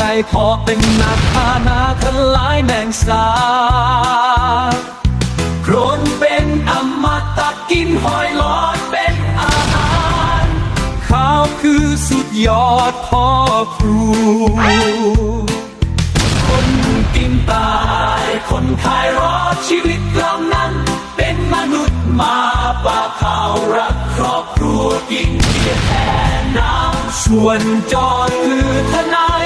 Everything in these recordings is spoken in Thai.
ไก่พอเป็นนักพานาทลายแมงสาโครนเป็นอมตะกินหอยหลอดเป็นอาหารข้าวคือสุดยอดพ่อครู คนกินตายคนขายรอดชีวิตเรานั้น เป็นมนุษย์มาปาข่าวรักครอบครัวกินเบียแทนน้ำส่วนจอดคือทนา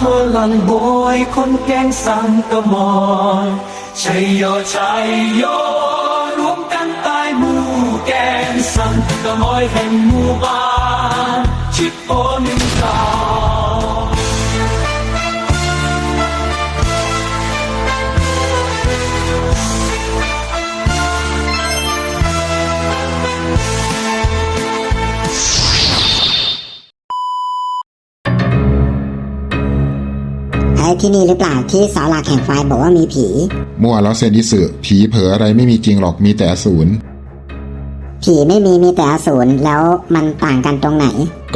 พลังโบอยคนแกงสังกมอนชัยโยชัยโยรวมกันตายหมู่แกงสังกมอยแห่งหมู่บ้านชิดโอนิ่งเก้า ที่นี่หรือเปล่าที่เสาหลักแห่งไฟบอกว่ามีผี มั่วแล้วเซนดิสึผีเผลออะไรไม่มีจริงหรอกมีแต่อสูรผีไม่มีมีแต่อสูรแล้วมันต่างกันตรงไหน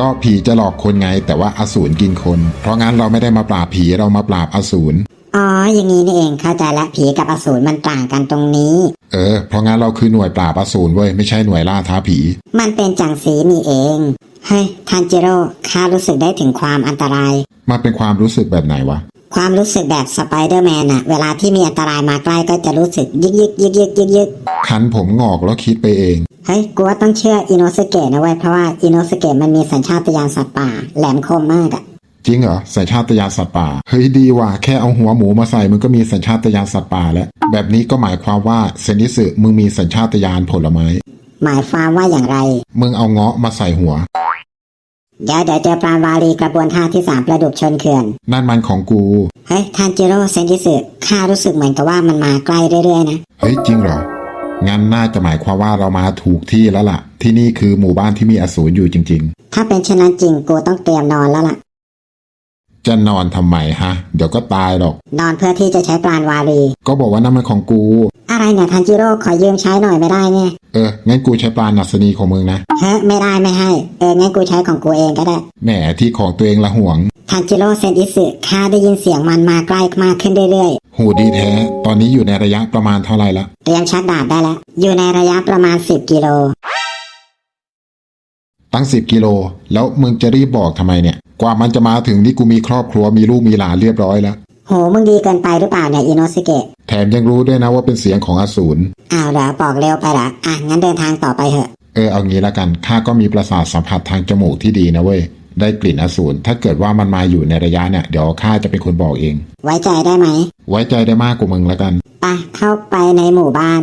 ก็ผีจะหลอกคนไงแต่ว่าอสูรกินคน เพราะงั้นเราไม่ได้มาปราบผีเรามาปราบอสูรอ๋ออย่างนี้นี่เองเข้าใจละผีกับอสูรมันต่างกันตรงนี้ เออ เพราะงั้นเราคือหน่วยปราบอสูรเว้ยไม่ใช่หน่วยล่าท้าผี มันเป็นจังสีนี่เองเฮ้ยทันจิโร่ข้ารู้สึกได้ถึงความอันตรายมาเป็นความรู้สึกแบบไหนวะ ความรู้สึกแบบสไปเดอร์แมนอะเวลาที่มีอันตรายมาใกล้ก็จะรู้สึกยึกยึกยึกยึกยึกยึกคันผมงอกแล้วคิดไปเอง เฮ้ยกูว่าต้องเชื่ออินโนสเกะนะเว้ยเพราะว่าอินโนสเกะมันมีสัญชาตญาณสัตว์ป่าแหลมคมมากอะจริงเหรอสัญชาตญาณสัตว์ป่าเฮ้ยดีว่ะแค่เอาหัวหมูมาใส่มึงก็มีสัญชาตญาณสัตว์ป่าแล้วแบบนี้ก็หมายความว่าเซนดิสึมึงมีสัญชาตญาณผลไม้ หมายความว่าอย่างไร มึงเอาเงาะมาใส่หัว เดี๋ยวเดี๋ยวเจอปราณวารีกระบวนท่าที่สามประดุกชนเขื่อน นั่นมันของกู เฮ้ยทันจิโร่เซนจิสึข้ารู้สึกเหมือนกับว่ามันมาใกล้เรื่อยๆนะ เฮ้ยจริงเหรอ งั้นน่าจะหมายความว่าเรามาถูกที่แล้วล่ะ ที่นี่คือหมู่บ้านที่มีอสูรอยู่จริง ถ้าเป็นเช่นนั้นจริงกูต้องเตรียมนอนแล้วล่ะๆ จะนอนทำไมฮะ เดี๋ยวก็ตายหรอก นอนเพื่อที่จะใช้ปราณวารี ก็บอกว่านั่นมันของกู อะไรเนี่ยทันจิโร่ขอยืมใช้หน่อยไม่ได้เนี่ยเออ งั้นกูใช้ปลาหนัสนีของมึงนะ เฮ้ยไม่ได้ไม่ให้ เอองั้นกูใช้ของกูเองก็ได้ แหมที่ของตัวเองละห่วง ทันจิโร่เซนจิสึข้าได้ยินเสียงมันมาใกล้มากขึ้นเรื่อยหูดีแท้ ตอนนี้อยู่ในระยะประมาณเท่าไหร่ละ ๆ เตรียมชักดาบได้แล้ว อยู่ในระยะประมาณ 10 กิโล ตั้งสิบกิโล แล้วมึงจะรีบบอกทำไมเนี่ย กว่ามันจะมาถึงนี่กูมีครอบครัวมีลูกมีหลานเรียบร้อยแล้ว โหมึงดีเกินไปหรือเปล่าเนี่ยอิโนสเกะ แถมยังรู้ด้วยนะว่าเป็นเสียงของอสูร อ้าวเหรอบอกเร็วไปละอะงั้นเดินทางต่อไปเถอะ เออเอางี้ละกัน ข้าก็มีประสาทสัมผัสทางจมูกที่ดีนะเว้ย ได้กลิ่นอสูร ถ้าเกิดว่ามันมาอยู่ในระยะเนี่ย เดี๋ยวข้าจะเป็นคนบอกเอง ไว้ใจได้ไหม ไว้ใจได้มากกว่ามึงละกัน ไปเข้าไปในหมู่บ้าน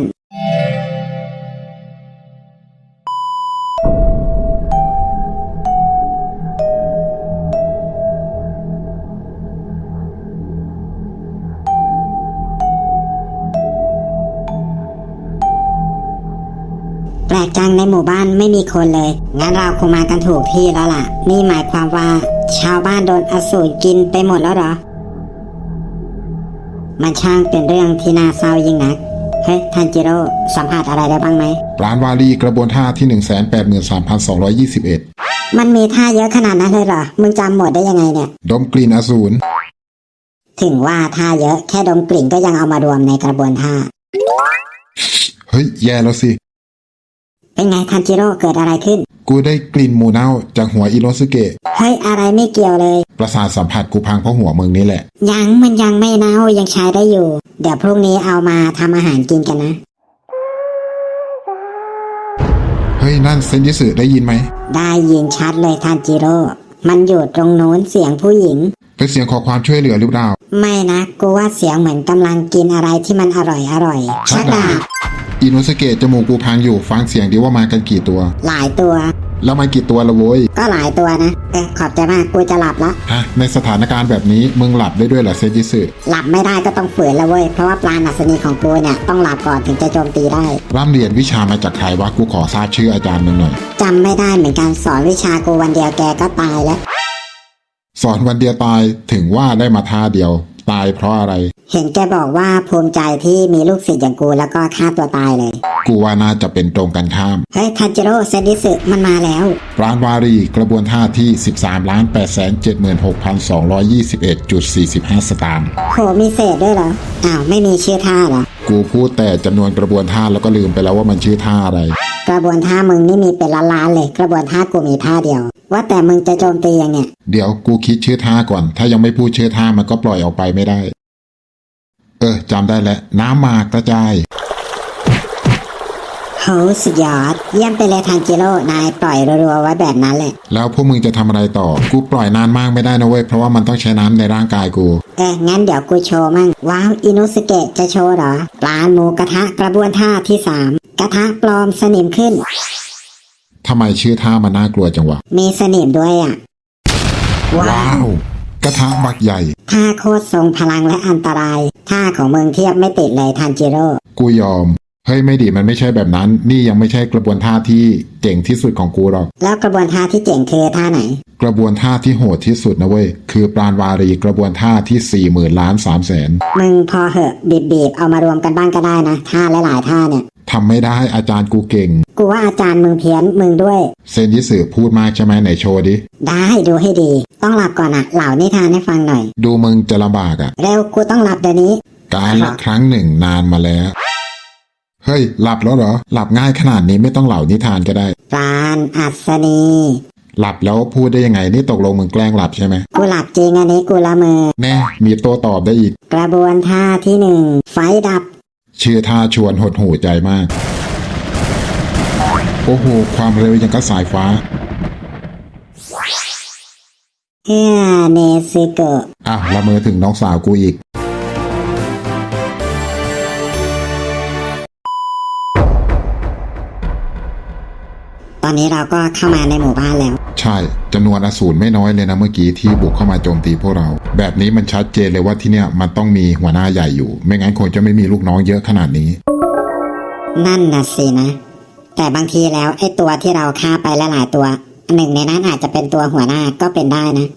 งในหมู่บ้านไม่มีคนเลย งั้นเราคงมากันถูกที่แล้วล่ะ นี่หมายความว่า ชาวบ้านโดนอสูรกินไปหมดแล้วเหรอ มันช่างเป็นเรื่องที่น่าเศร้ายิ่งนัก เฮ้ยทันจิโร่สัมผัสอะไรได้บ้างไหมปราณวารีกระบวนท่าที่ 183,221 มันมีท่าเยอะขนาดนั้นเลยเหรอ มึงจำหมดได้ยังไงเนี่ย ดมกลิ่นอสูร ถึงว่าท่าเยอะแค่ดมกลิ่นก็ยังเอามารวมในกระบวนท่า เฮ้ย แย่แล้วสิ เป็นไงทันจิโร่เกิดอะไรขึ้น กูได้กลิ่นหมูเน่าจากหัวอิโรสุเกะ เฮ้ยอะไรไม่เกี่ยวเลย ประสาทสัมผัสกูพังเพราะหัวมึงนี่แหละ ยังมันยังไม่เน่ายังใช้ได้อยู่ เดี๋ยวพรุ่งนี้เอามาทำอาหารกินกันนะ เฮ้ยนั่นเซนยิสึได้ยินไหม ได้ยินชัดเลยทันจิโร่ มันอยู่ตรงโน้นเสียงผู้หญิง เป็นเสียงขอความช่วยเหลือหรือเปล่า ไม่นะกูว่าเสียงเหมือนกำลังกินอะไรที่มันอร่อยอร่อยชักดาบ อิโนสเกะจมูกกูพังอยู่ฟังเสียงดีว่ามากันกี่ตัว หลายตัว แล้วมันกี่ตัวละโว้ยก็หลายตัวนะเออขอบใจมากกูจะหลับละฮะในสถานการณ์แบบนี้มึงหลับได้ด้วยเหรอเซจิสึหลับไม่ได้ก็ต้องฝืนแล้วเว้ยเพราะว่าปลาหนัสนีของกูเนี่ยต้องหลับก่อนถึงจะโจมตีได้ร่ำเรียนวิชามาจากใครวะกูขอทราบชื่ออาจารย์มึงหน่อยจำไม่ได้เหมือนกันสอนวิชากูวันเดียวแกก็ตายแล้ว สอนวันเดียวตายถึงว่าได้มาท่าเดียว ตายเพราะอะไร เห็นแกบอกว่าภูมิใจที่มีลูกศิษย์อย่างกูแล้วก็ฆ่าตัวตายเลย กูว่าน่าจะเป็นตรงกันข้าม เฮ้ยทันจิโร่เซนดิสึมันมาแล้ว ร้านวารีกระบวนท่าที่ 13ล้าน8 7 6 2 2 1 4 5 สตางค์โหมีเศษด้วยเหรอ อ้าวไม่มีชื่อท่าเหรอ กูพูดแต่จำนวนกระบวนท่าแล้วก็ลืมไปแล้วว่ามันชื่อท่าอะไร กระบวนท่ามึงนี่มีเป็นล้านๆเลย กระบวนท่ากูมีท่าเดียว ว่าแต่มึงจะโจมตียังเนี่ย เดี๋ยวกูคิดชื่อท่าก่อน ถ้ายังไม่พูดชื่อท่ามันก็ปล่อยออกไปไม่ได้ เออจำได้แล้วน้ำหมากกระจาย โหสุดยอด เยี่ยมไปเลยทันจิโร่นายปล่อยรัวๆไว้แบบนั้นแหละ แล้วพวกมึงจะทำอะไรต่อ กูปล่อยนานมากไม่ได้นะเว้ย เพราะว่ามันต้องใช้น้ำในร่างกายกู เอองั้นเดี๋ยวกูโชว์มั่ง ว้าว อินุสเกะจะโชว์เหรอปลาหมูกระทะกระบวนท่าที่สามกระทะปลอมสนิมขึ้น ทำไมชื่อท่ามันน่ากลัวจังวะ มีสนิมด้วยอะ ว้าว กระทะบักใหญ่ท่าโคตรทรงพลังและอันตรายท่าของมึงเทียบไม่ติดเลยทันจิโร่ กูยอม เฮ้ยไม่ดีมันไม่ใช่แบบนั้น นี่ยังไม่ใช่กระบวนท่าที่เก่งที่สุดของกูหรอก แล้วกระบวนท่าที่เจ๋งคือท่าไหน กระบวนท่าที่โหดที่สุดนะเว้ย คือปราณวารีกระบวนท่าที่สี่หมื่นล้านสามแสนมึงพอเหอะบีบบีบๆเอามารวมกันบ้างก็ได้นะ ท่าหลายๆท่าเนี่ยทำไม่ได้อาจารย์กูเก่ง กูว่าอาจารย์มึงเพี้ยนมึงด้วย เซนยิสึพูดมากใช่ไหมไหนโชว์ดิ ได้ดูให้ดี ต้องหลับก่อนอะเหล่านิทานให้ฟังหน่อย ดูมึงจะลำบากอะ่ะเร็วกูต้องหลับเดี๋ยวนี้ การละครั้งหนึ่งนานมาแล้ว เฮ้ย หลับแล้วเหรอ หลับง่ายขนาดนี้ไม่ต้องเหล่านิทานก็ได้ ปราณอัศนีหลับแล้วพูดได้ยังไงนี่ตกลงมึงแกล้งหลับใช่ไหมกูหลับจริงอันนี้กูละเมอแน่มีโต้ตอบได้อีก กระบวนท่าที่หนึ่งไฟดับ ชื่อท่าชวนหดหูใจมาก โอ้โห ความเร็วยังกับสายฟ้าเฮ้อเนซึโกะอะละเมอถึงน้องสาวกูอีก อนนี้เราก็เข้ามาในหมู่บ้านแล้ว ใช่จำนวนอสูรไม่น้อยเลยนะเมื่อกี้ที่บุกเข้ามาโจมตีพวกเรา แบบนี้มันชัดเจนเลยว่าที่เนี่ยมันต้องมีหัวหน้าใหญ่อยู่ ไม่งั้นคงจะไม่มีลูกน้องเยอะขนาดนี้ นั่นน่ะสินะ แต่บางทีแล้วไอ้ตัวที่เราฆ่าไปหลายๆตัวหนึ่งในนั้นอาจจะเป็นตัวหัวหน้าก็เป็นได้นะ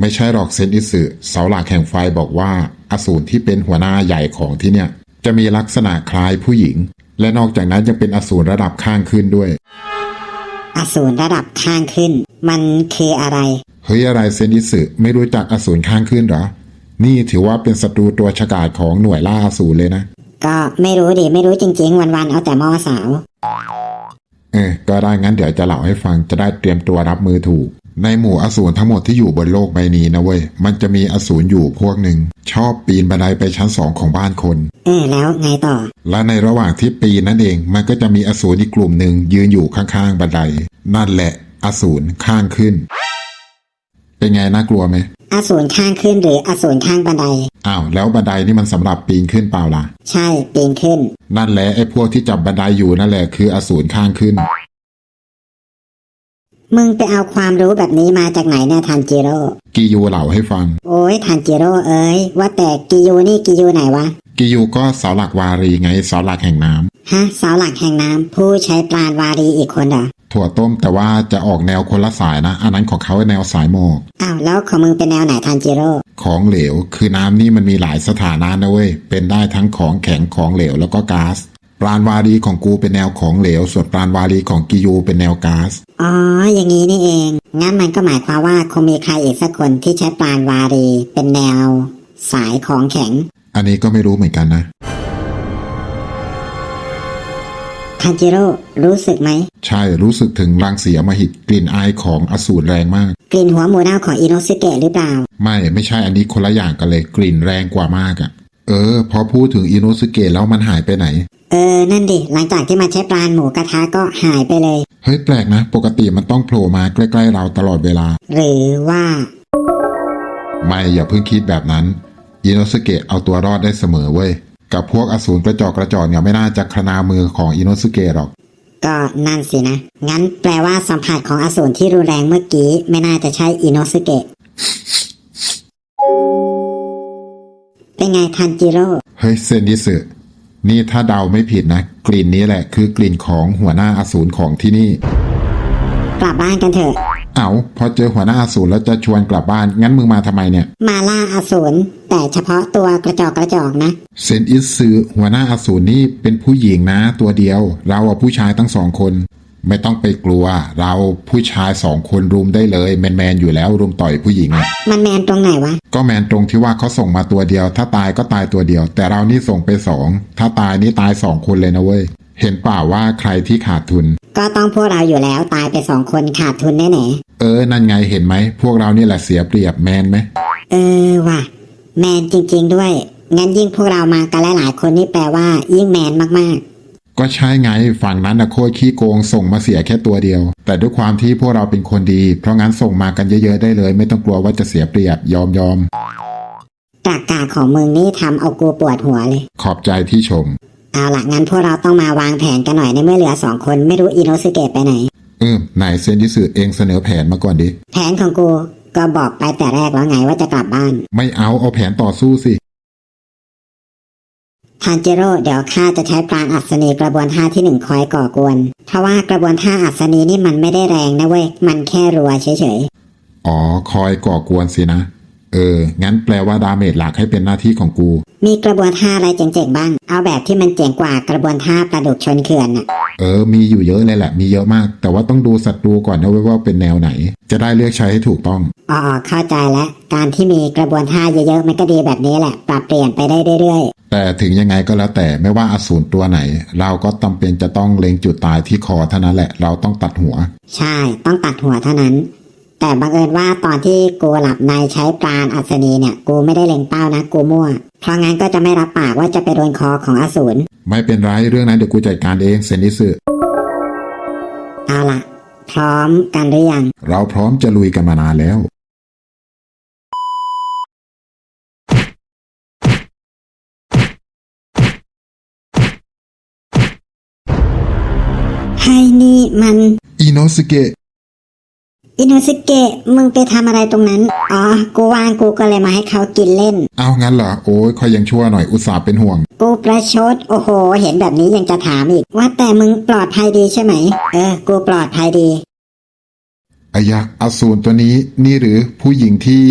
ไม่ใช่หรอกเซนอิสึเสาหลักแห่งไฟบอกว่าอสูรที่เป็นหัวหน้าใหญ่ของที่เนี่ย จะมีลักษณะคล้ายผู้หญิง และนอกจากนั้นยังเป็นอสูรระดับข้างขึ้นด้วย อสูรระดับข้างขึ้น มันคืออะไร เฮ้ยอะไรเซนอิสึไม่รู้จักอสูรข้างขึ้นเหรอ นี่ถือว่าเป็นศัตรูตัวฉกาจของหน่วยล่าอสูรเลยนะ ก็ไม่รู้ดิไม่รู้จริง ๆ วันๆเอาแต่มอสาว เออก็ได้งั้นเดี๋ยวจะเล่าให้ฟังจะได้เตรียมตัวรับมือถูก ในหมู่อสูรทั้งหมดที่อยู่บนโลกใบนี้นะเว้ย มันจะมีอสูรอยู่พวกหนึ่ง ชอบปีนบันไดไปชั้นสองของบ้านคน เออแล้วไงต่อ และในระหว่างที่ปีนนั่นเองมันก็จะมีอสูรอีกกลุ่มหนึ่งยืนอยู่ข้างๆบันได นั่นแหละอสูรข้างขึ้น เป็นไงน่ากลัวไหมอสูรข้างขึ้นหรืออสูรข้างบันได อ้าวแล้วบันไดนี่มันสำหรับปีนขึ้นเปล่าล่ะ ใช่ปีนขึ้น นั่นแหละไอ้พวกที่จับบันไดอยู่นั่นแหละคืออสูรข้างขึ้น มึงไปเอาความรู้แบบนี้มาจากไหนเนี่ยทันจิโร่กิยูเล่าให้ฟัง โอ้ยทันจิโร่เอ้ยว่าแต่กิยูนี่กิยูไหนวะ กิยูก็เสาหลักวารีไงเสาหลักแห่งน้ำฮะเสาหลักแห่งน้ำผู้ใช้ปราณวารีอีกคนเหรอถั่วต้มแต่ว่าจะออกแนวคนละสายนะ อันนั้นของเขาแนวสายหมอกอ้าวแล้วของมึงเป็นแนวไหนทันจิโร่ของเหลว คือน้ำนี่มันมีหลายสถานะนะเว้ย เป็นได้ทั้งของแข็งของเหลวแล้วก็ก๊าซ ปราณวารีของกูเป็นแนวของเหลว ส่วนปราณวารีของกิยูเป็นแนวก๊าซอ๋อ อย่างนี้นี่เอง งั้นมันก็หมายความว่าคงมีใครอีกสักคนที่ใช้ปราณวารีเป็นแนว สายของแข็ง อันนี้ก็ไม่รู้เหมือนกันนะทันจิโร่รู้สึกไหม ใช่รู้สึกถึงรังสีอำมหิตกลิ่นอายของอสูรแรงมาก กลิ่นหัวหมูเน่าของอิโนสุเกะหรือเปล่า ไม่ไม่ใช่อันนี้คนละอย่างกันเลยกลิ่นแรงกว่ามากอะ่ะ เออ พอพูดถึงอิโนสุเกะแล้วมันหายไปไหน เออ นั่นดิ หลังจากที่มาใช้ปราณหมูกระทะก็หายไปเลย เฮ้ยแปลกนะ ปกติมันต้องโผล่มาใกล้ๆเราตลอดเวลา หรือว่า ไม่อย่าเพิ่งคิดแบบนั้นอินโนสเกะเอาตัวรอดได้เสมอเว้ย กับพวกอสูรกระจอกกระจอกเนี่ยไม่น่าจะคนามือของอินโนสเกะหรอกอก็นั่นสินะ งั้นแปลว่าสัมผัสของอสูรที่รุนแรงเมื่อกี้ ไม่น่าจะใช่อิโนสเกะเป็นไงทันจิโร่เฮ้ยเซนดิสึ นี่ถ้าเดาไม่ผิดนะ กลิ่นนี้แหละคือกลิ่นของหัวหน้าอสูรของที่นี่ กลับบ้านกันเถอะ เอาพอเจอหัวหน้าอสูรแล้วจะชวนกลับบ้าน งั้นมึงมาทำไมเนี่ย มาล่าอสูรแต่เฉพาะตัวกระจอกกระจอกนะ เซนอิสึหัวหน้าอสูรนี่เป็นผู้หญิงนะตัวเดียว เราอะผู้ชายทั้งสองคน ไม่ต้องไปกลัว เราผู้ชายสองคนรุมได้เลยแมนแมนๆอยู่แล้วรุมต่อยผู้หญิงอะมันแมนตรงไหนวะ ก็แมนตรงที่ว่าเขาส่งมาตัวเดียว ถ้าตายก็ตายตัวเดียว แต่เรานี่ส่งไปสองถ้าตายนี่ตายสองคนเลยนะเว้ยเห็นเปล่าว่าใครที่ขาดทุน ก็ต้องพวกเราอยู่แล้วตายไปสองคนขาดทุนแน่เออ นั่นไงเห็นไหม พวกเรานี่แหละเสียเปรียบแมนไหมๆเออว่ะ แมนจริง ๆ ด้วย งั้นยิ่งพวกเรามากันหลายๆคนนี่แปลว่ายิ่งแมนมาก ก็ใช่ไงฝั่งนั้นนะโคตรขี้โกงส่งมาเสียแค่ตัวเดียว แต่ด้วยความที่พวกเราเป็นคนดี เพราะงั้นส่งมากันเยอะๆได้เลย ไม่ต้องกลัวว่าจะเสียเปรียบยอมยอมๆตรากกาของมึงนี่ทำเอากูปวดหัวเลย ขอบใจที่ชม เอาล่ะงั้นพวกเราต้องมาวางแผนกันหน่อยในเมื่อเหลือสองคนไม่รู้อิโนสเกะไปไหน เออไหนเซนดิสึเองเสนอแผนมาก่อนดิ แผนของกูก็บอกไปแต่แรกแล้วไงว่าจะกลับบ้าน ไม่เอาเอาแผนต่อสู้สิ ทันจิโร่เดี๋ยวข้าจะใช้ปราณอัศนีกระบวนท่าที่หนึ่งคอยก่อกวน เพราะว่ากระบวนท่าอัศนีนี่มันไม่ได้แรงนะเว้ย มันแค่รัวเฉยอ๋อ คอยก่อกวนสินะ เออ งั้นแปลว่าดาเมจหลักให้เป็นหน้าที่ของกู มีกระบวนท่าอะไรเจ๋งๆบ้าง เอาแบบที่มันเจ๋งกว่ากระบวนท่าปลาดุกชนเขื่อนน่ะ เออ มีอยู่เยอะเลยแหละ มีเยอะมาก แต่ว่าต้องดูศัตรูก่อนนะเว้ยว่าเป็นแนวไหน จะได้เลือกใช้ให้ถูกต้อง อ๋อเข้าใจแล้ว การที่มีกระบวนท่าเยอะๆ มันก็ดีแบบนี้แหละ ปรับเปลี่ยนไปได้เรื่อยแต่ถึงยังไงก็แล้วแต่ไม่ว่าอสูรตัวไหน เราก็จำเป็นจะต้องเล็งจุดตายที่คอเท่านั้นแหละ เราต้องตัดหัวๆใช่ ต้องตัดหัวเท่านั้น แต่บังเอิญว่าตอนที่กูหลับในใช้ปราณอัศนีเนี่ย กูไม่ได้เล็งเป้านะกูมั่ว เพราะงั้นก็จะไม่รับปากว่าจะไปโดนคอของอสูรไม่เป็นไรเรื่องนั้นเดี๋ยวกูจัดการเองเซนิสึเอาล่ะพร้อมกันหรือยัง เราพร้อมจะลุยกันมานานแล้ว ให้นี่มัน อิโนสเกะ อินโนสเกะมึงไปทำอะไรตรงนั้น อ๋อ กูว่างกูก็เลยมาให้เขากินเล่น เอางั้นเหรอ โอ้ยคอยยังชั่วหน่อยอุตส่าห์เป็นห่วง กูประชด โอ้โห เห็นแบบนี้ยังจะถามอีก ว่าแต่มึงปลอดภัยดีใช่ไหม เออ กูปลอดภัยดี อายะอสูรตัวนี้นี่หรือผู้หญิงที่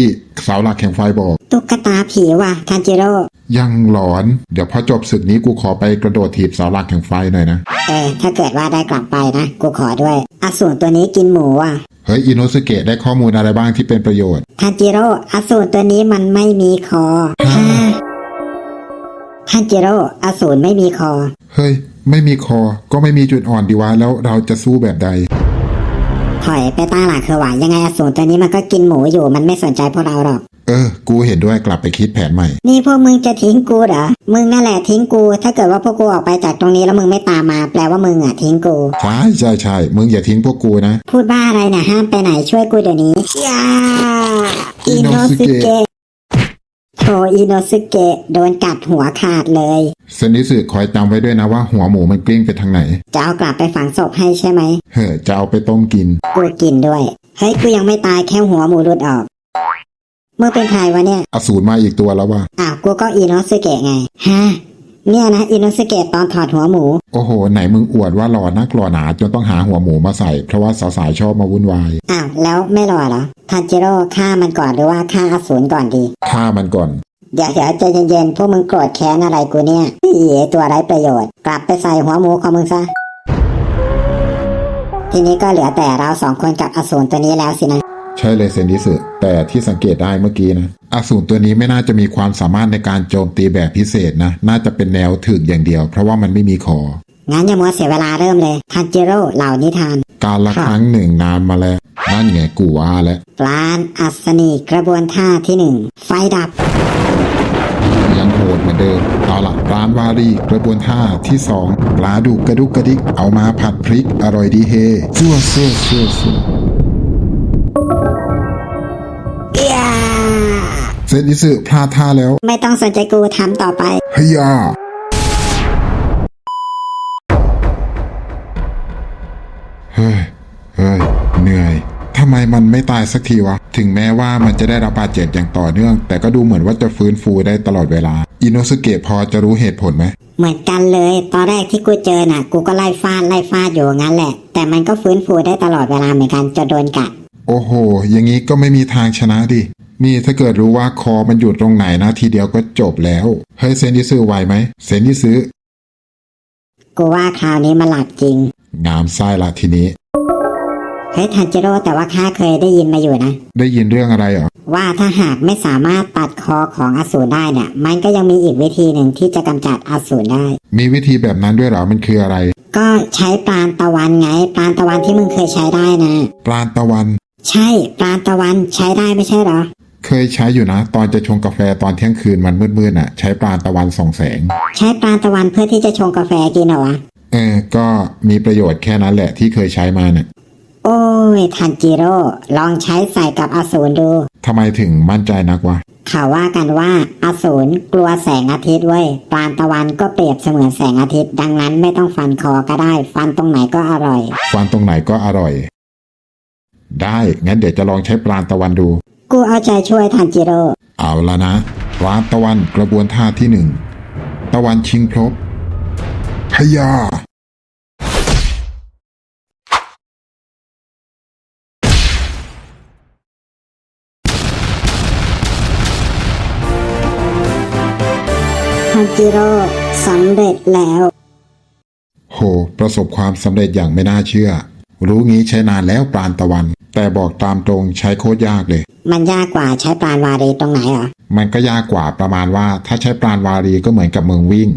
เสาหลักแห่งไฟบอก ตุ๊กตาผีว่ะทันจิโร่ ยังหลอน เดี๋ยวพอจบศึกนี้กูขอไปกระโดดถีบเสาหลักแห่งไฟหน่อยนะ เออ ถ้าเกิดว่าได้กลับไปนะ กูขอด้วย อสูรตัวนี้กินหมูว่ะ เฮ้ยอิโนสเกะได้ข้อมูลอะไรบ้างที่เป็นประโยชน์ทันจิโร่อสูรตัวนี้มันไม่มีคอฮะทันจิโร่อสูรไม่มีคอ เฮ้ย ไม่มีคอก็ไม่มีจุดอ่อนดีวะแล้วเราจะสู้แบบใด ถอยไปตั้งหลักคือว่ายังไงอสูรตัวนี้มันก็กินหมูอยู่มันไม่สนใจพวกเราหรอก เออ กูเห็นด้วยกลับไปคิดแผนใหม่ นี่พวกมึงจะทิ้งกูเหรอ มึงนั่นแหละทิ้งกู ถ้าเกิดว่าพวกกูออกไปจากตรงนี้แล้วมึงไม่ตามมา แปลว่ามึงอะทิ้งกู ใช่ใช่ใช่มึงอย่าทิ้งพวกกูนะ พูดบ้าอะไรนะห้ามไปไหนช่วยกูเดี๋ยวนี้ยาอิโนสุเกะโถ อิโนสุเกะโดนกัดหัวขาดเลยเซนิสึคอยจำไว้ด้วยนะว่าหัวหมูมันกลิ้งไปทางไหน จะเอากลับไปฝังศพให้ใช่ไหมเฮ้อจะเอาไปต้มกิน กูกินด้วย เฮ้ยกูยังไม่ตายแค่หัวหมูหลุดออกมึงเป็นใครวะเนี่ย อสูรมาอีกตัวแล้วว่าอ้าวกูก็อิโนสุเกะไงฮะ เนี่ยนะอิโนสุเกะตอนถอดหัวหมู โอ้โห ไหนมึงอวดว่าหล่อนักหล่อหนาจนต้องหาหัวหมูมาใส่ เพราะว่าสาวๆชอบมาวุ่นวาย อ้าว แล้วไม่รอเหรอทันจิโร่ฆ่ามันก่อนหรือว่าฆ่าอสูรก่อนดีฆ่ามันก่อน เดี๋ยวเดี๋ยวใจเย็นๆ พวกมึงโกรธแค้นอะไรกูเนี่ยอีเอ๋ตัวไร้ประโยชน์ กลับไปใส่หัวหมูของมึงซะ ทีนี้ก็เหลือแต่เราสองคนกับอสูรตัวนี้แล้วสินะ ใช่เลยเซนิสึแต่ที่สังเกตได้เมื่อกี้นะอสูรตัวนี้ไม่น่าจะมีความสามารถในการโจมตีแบบพิเศษนะ น่าจะเป็นแนวถึกอย่างเดียว เพราะว่ามันไม่มีคอ งั้นอย่ามัวเสียเวลาเริ่มเลยทันจิโร่เหล่านิทาน การละครั้งหนึ่งนานมาแล้วนั่นไงกูว่าแล้วปลานอัศนีกระบวนท่าที่หนึ่งไฟดับ ยังโหดเหมือนเดิมเอาละร้านวารีกระบวนท่าที่สองปลาดุกกระดุกกระดิกเอามาผัดพริกอร่อยดีเฮซั่วซั่วซั่วซั่ว เซนิสึพลาดท่าแล้ว ไม่ต้องสนใจกูทำต่อไปฮยาฮ้ย เฮ้ย เหนื่อยทำไมมันไม่ตายสักทีวะ ถึงแม้ว่ามันจะได้รับบาดเจ็บอย่างต่อเนื่อง แต่ก็ดูเหมือนว่าจะฟื้นฟูได้ตลอดเวลา อินโนสเกะพอจะรู้เหตุผลไหม เหมือนกันเลย ตอนแรกที่กูเจอน่ะ กูก็ไล่ฟาดไล่ฟาดอยู่งั้นแหละ แต่มันก็ฟื้นฟูได้ตลอดเวลาเหมือนกันจนโดนกัด โอ้โห อย่างนี้ก็ไม่มีทางชนะดิ นี่ถ้าเกิดรู้ว่าคอมันอยู่ตรงไหนนะทีเดียวก็จบแล้ว เฮ้ยเซนดิซื้อไหวไหมเซนดิซื้อ กูว่าคราวนี้มาหลับจริง งามไส้ละทีนี้ เฮ้ยทันจิโร่แต่ว่าข้าเคยได้ยินมาอยู่นะ ได้ยินเรื่องอะไรเหรอ ว่าถ้าหากไม่สามารถตัดคอของอสูรได้เนี่ย มันก็ยังมีอีกวิธีหนึ่งที่จะกำจัดอสูรได้ มีวิธีแบบนั้นด้วยเหรอ มันคืออะไร ก็ใช้ปราณตะวันไง ปราณตะวันที่มึงเคยใช้ได้นะปราณตะวัน ใช่ปราณตะวันใช้ได้ไม่ใช่เหรอ เคยใช้อยู่นะ ตอนจะชงกาแฟตอนเที่ยงคืนมันมืดๆน่ะ ใช้ปราณตะวันส่องแสง ใช้ปราณตะวันเพื่อที่จะชงกาแฟกินเหรอวะ เออ ก็มีประโยชน์แค่นั้นแหละที่เคยใช้มาเนี่ย โอ้ยทันจิโร่ลองใช้ใส่กับอสูรดูทำไมถึงมั่นใจนักวะ เขาว่ากันว่าอสูรกลัวแสงอาทิตย์เว้ยปราณตะวันก็เปรียบเสมือนแสงอาทิตย์ ดังนั้นไม่ต้องฟันคอก็ได้ ฟันตรงไหนก็อร่อย ฟันตรงไหนก็อร่อย ได้ งั้นเดี๋ยวจะลองใช้ปราณตะวันดู กูเอาใจช่วยทันจิโร่ เอาละนะปราณตะวันกระบวนท่าที่หนึ่ง ตะวันชิงพลบพยา ทันจิโร่สำเร็จแล้ว โห ประสบความสำเร็จอย่างไม่น่าเชื่อ รู้งี้ใช้นานแล้วปราณตะวัน แต่บอกตามตรงใช้โคตรยากเลย มันยากกว่าใช้ปราณวารีตรงไหนเหรอ มันก็ยากกว่าประมาณว่าถ้าใช้ปราณวารีก็เหมือนกับมึงวิ่ง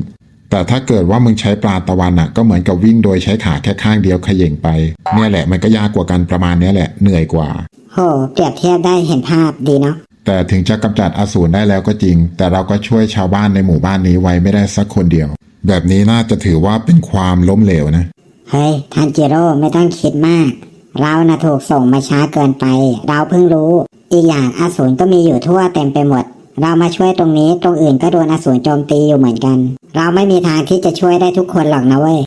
แต่ถ้าเกิดว่ามึงใช้ปราณตะวันอะ ก็เหมือนกับวิ่งโดยใช้ขาแค่ข้างเดียวเขย่งไป เนี่ยแหละมันก็ยากกว่ากันประมาณเนี้ยแหละเหนื่อยกว่า โห เปรียบเทียบได้เห็นภาพดีเนาะ แต่ถึงจะกำจัดอสูรได้แล้วก็จริง แต่เราก็ช่วยชาวบ้านในหมู่บ้านนี้ไว้ไม่ได้สักคนเดียว แบบนี้น่าจะถือว่าเป็นความล้มเหลวนะ เฮ้ยทันจิโร่ไม่ต้องคิดมาก เราน่ะถูกส่งมาช้าเกินไป เราเพิ่งรู้ อีกอย่างอสูรก็มีอยู่ทั่วเต็มไปหมด เรามาช่วยตรงนี้ตรงอื่นก็โดนอสูรโจมตีอยู่เหมือนกัน เราไม่มีทางที่จะช่วยได้ทุกคนหรอกนะเว้ย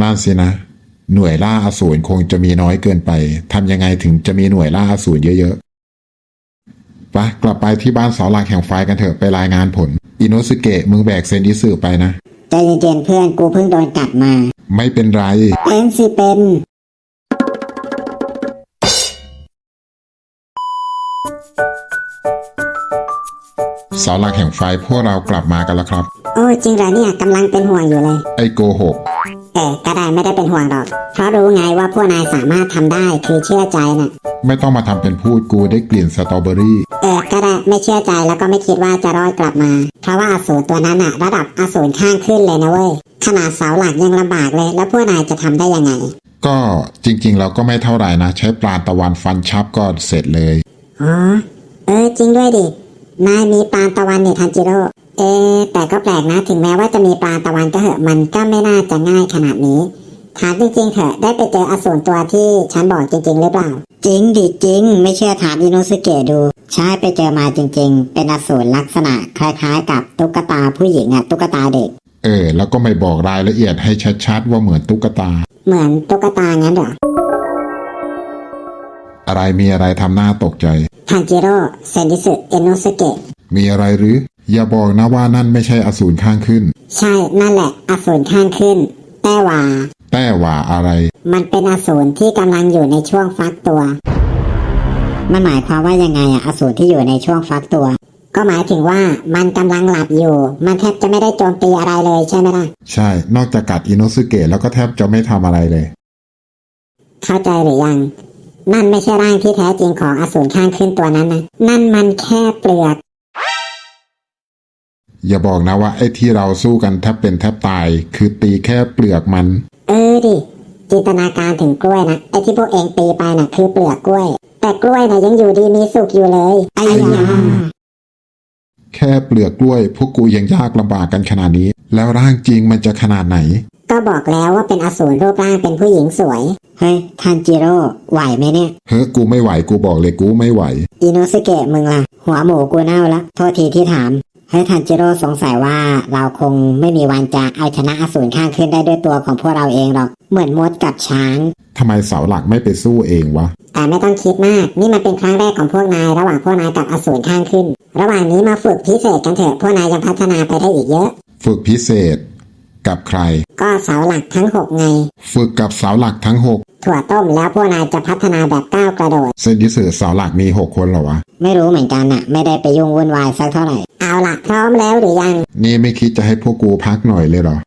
นั่นสินะ หน่วยล่าอสูรคงจะมีน้อยเกินไปทำยังไงถึงจะมีหน่วยล่าอสูรเยอะๆไปกลับไปที่บ้านเสาหลักแห่งไฟกันเถอะไปรายงานผล อิโนสุเกะมึงแบกเซนดิสึไปนะใจเย็นๆเพื่อนกูเพิ่งโดนกัดมา ไม่เป็นไร เป็นสิเป็น เสาหลักแห่งไฟพวกเรากลับมากันแล้วครับ โอ้จริงเหรอเนี่ยกำลังเป็นห่วงอยู่เลย ไอ้โกหก เออก็ได้ไม่ได้เป็นห่วงหรอก เพราะรู้ไงว่าพวกนายสามารถทำได้คือเชื่อใจน่ะ ไม่ต้องมาทำเป็นพูดกูได้กลิ่นสตรอเบอรี่ เออก็ได้ไม่เชื่อใจแล้วก็ไม่คิดว่าจะรอดกลับมา เพราะว่าอสูรตัวนั้นอะระดับอสูรข้างขึ้นเลยนะเว้ย ขนาดเสาหลักยังลำบากเลย แล้วพวกนายจะทำได้ยังไง ก็จริงๆ เราก็ไม่เท่าไหร่นะ ใช้ปราณตะวันฟันชับก็เสร็จเลย อ๋อ เออจริงด้วยดิ นายมีปานตะวันนี่ทันจิโร่เออแต่ก็แปลกนะถึงแม้ว่าจะมีปานตะวันก็เหอะมันก็ไม่น่าจะง่ายขนาดนี้ถามจริงๆเถอะได้ไปเจออสูรตัวที่ฉันบอกจริง ๆ หรือเปล่า จริงดิจริง ไม่เชื่อถามอินุสเกะดู ใช่ไปเจอมาจริง ๆ เป็นอสูรลักษณะคล้าย ๆ กับตุ๊กตาผู้หญิงอะตุ๊กตาเด็ก เออ แล้วก็ไม่บอกรายละเอียดให้ชัดๆว่าเหมือนตุ๊กตา เหมือนตุ๊กตางั้นเหรออะไรมีอะไรทำหน้าตกใจ ทันจิโร่เซนดิสึเอโนสเกะมีอะไรหรือ อย่าบอกนะว่านั่นไม่ใช่อสูรข้างขึ้น ใช่นั่นแหละอสูรข้างขึ้น แต่ว่า แต่ว่าอะไร มันเป็นอสูรที่กำลังอยู่ในช่วงฟักตัว มันหมายความว่ายังไงอะอสูรที่อยู่ในช่วงฟักตัว ก็หมายถึงว่ามันกำลังหลับอยู่ มันแทบจะไม่ได้โจมตีอะไรเลยใช่ไหมล่ะ ใช่ นอกจากกัดอินโนสุเกะแล้วก็แทบจะไม่ทำอะไรเลย เข้าใจหรือยัง นั่นไม่ใช่ร่างที่แท้จริงของอสูรข้างขึ้นตัวนั้นนะ นั่นมันแค่เปลือก อย่าบอกนะว่าไอ้ที่เราสู้กันแทบเป็นแทบตาย คือตีแค่เปลือกมัน เออดิ จินตนาการถึงกล้วยนะ ไอ้ที่พวกเองตีไปน่ะคือเปลือกกล้วย แต่กล้วยน่ะยังอยู่ดีมีสุขอยู่เลยไอ้ยาแค่เปลือกกล้วย พวกกูยังยากลำบากกันขนาดนี้ แล้วร่างจริงมันจะขนาดไหน ก็บอกแล้วว่าเป็นอสูรรูปร่างเป็นผู้หญิงสวย เฮ้ยทันจิโร่ไหวไหมเนี่ย เฮ้ยกูไม่ไหวกูบอกเลยกูไม่ไหว อิโนสเกะมึงล่ะ หัวหมูกูเน่าละ โทษทีที่ถาม เฮ้ยทันจิโร่สงสัยว่าเราคงไม่มีวันจะเอาชนะอสูรข้างขึ้นได้ด้วยตัวของพวกเราเองหรอก เหมือนมดกับช้าง ทำไมเสาหลักไม่ไปสู้เองวะ แต่ไม่ต้องคิดมาก นี่มันเป็นครั้งแรกของพวกนายระหว่างพวกนายกับอสูรข้างขึ้น ระหว่างนี้มาฝึกพิเศษกันเถอะพวกนายยังพัฒนาไปได้อีกเยอะ ฝึกพิเศษ กับใคร ก็เสาหลักทั้งหกไง ฝึกกับเสาหลักทั้งหกถั่วต้มแล้วพวกนายจะพัฒนาแบบก้าวกระโดด เซนดิสึเสาหลักมีหกคนเหรอวะ ไม่รู้เหมือนกันน่ะไม่ได้ไปยุ่งวุ่นวายสักเท่าไหร่ เอาล่ะพร้อมแล้วหรือยัง นี่ไม่คิดจะให้พวกกูพักหน่อยเลยเหรอ